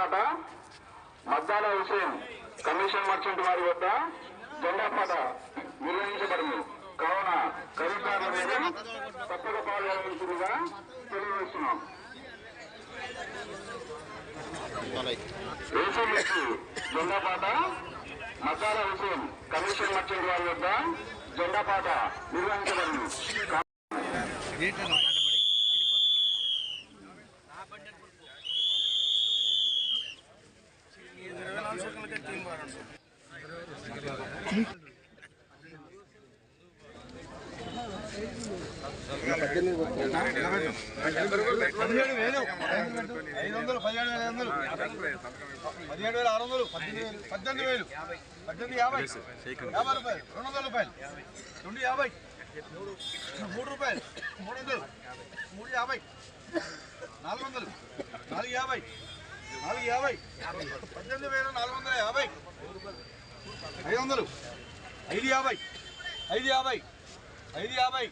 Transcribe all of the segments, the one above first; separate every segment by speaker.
Speaker 1: జెండాపాట Maddala Hussain commission merchant వారి వద్ద జెండా పాట నిర్వహించబడింది. కావున ఖరీదారుల మీద తప్పక పాల్గొనగా తెలియజేస్తున్నాం. జెండా పాట మద్దాల హుసేన్ కమిషన్ మర్చెంట్ వారి వద్ద జెండా పాట నిర్వహించబడింది.
Speaker 2: పదిహేడు వేలు ఐదు వందలు పదిహేడు వేల ఐదు వందలు పదిహేడు వేల ఆరు వందలు పద్దెనిమిది వేలు పద్దెనిమిది వేలు పద్దెనిమిది యాభై యాభై రూపాయలు రెండు వందల రూపాయలు రెండు యాభై మూడు రూపాయలు మూడు వందలు మూడు యాభై నాలుగు వందలు నాలుగు యాభై నాలుగు యాభై. పద్దెనిమిది వేల నాలుగు వందల యాభై. ఐదు వందలు. ఐదు యాభై. ఐదు యాభై. ఐదు యాభై.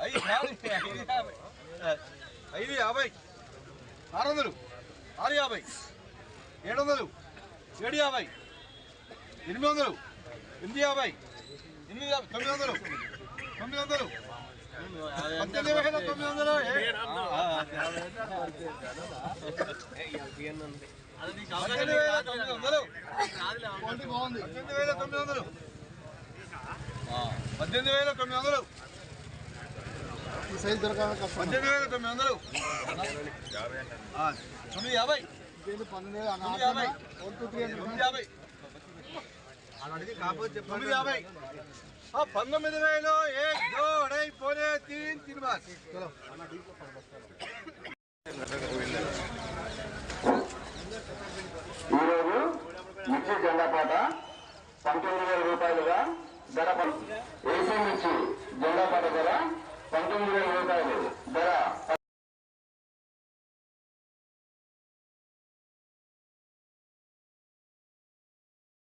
Speaker 2: ఐదు యాభై. ఐదు యాభై. ఐదు యాభై ఆరు వందలు. ఆరు యాభై. ఏడు వందలు. ఏడు యాభై. ఎనిమిది వందలు. ఎనిమిది యాభై. ఎనిమిది యాభై. తొమ్మిది వందలు. తొమ్మిది వందలు. పద్దెనిమిది వేల తొమ్మిది వందలు. పద్దెనిమిది వేల తొమ్మిది వందలు. పద్దెనిమిది వేల తొమ్మిది వందలు పద్దెనిమిది వేల తొమ్మిది వందలు. తొమ్మిది యాభై. యాభై తొమ్మిది యాభై. తొమ్మిది యాభై పంతొమ్మిది వేలు ఏ దో అడై తీన్
Speaker 1: జెండా పాట పంతొమ్మిది వేల రూపాయలుగా ధర పడుతుంది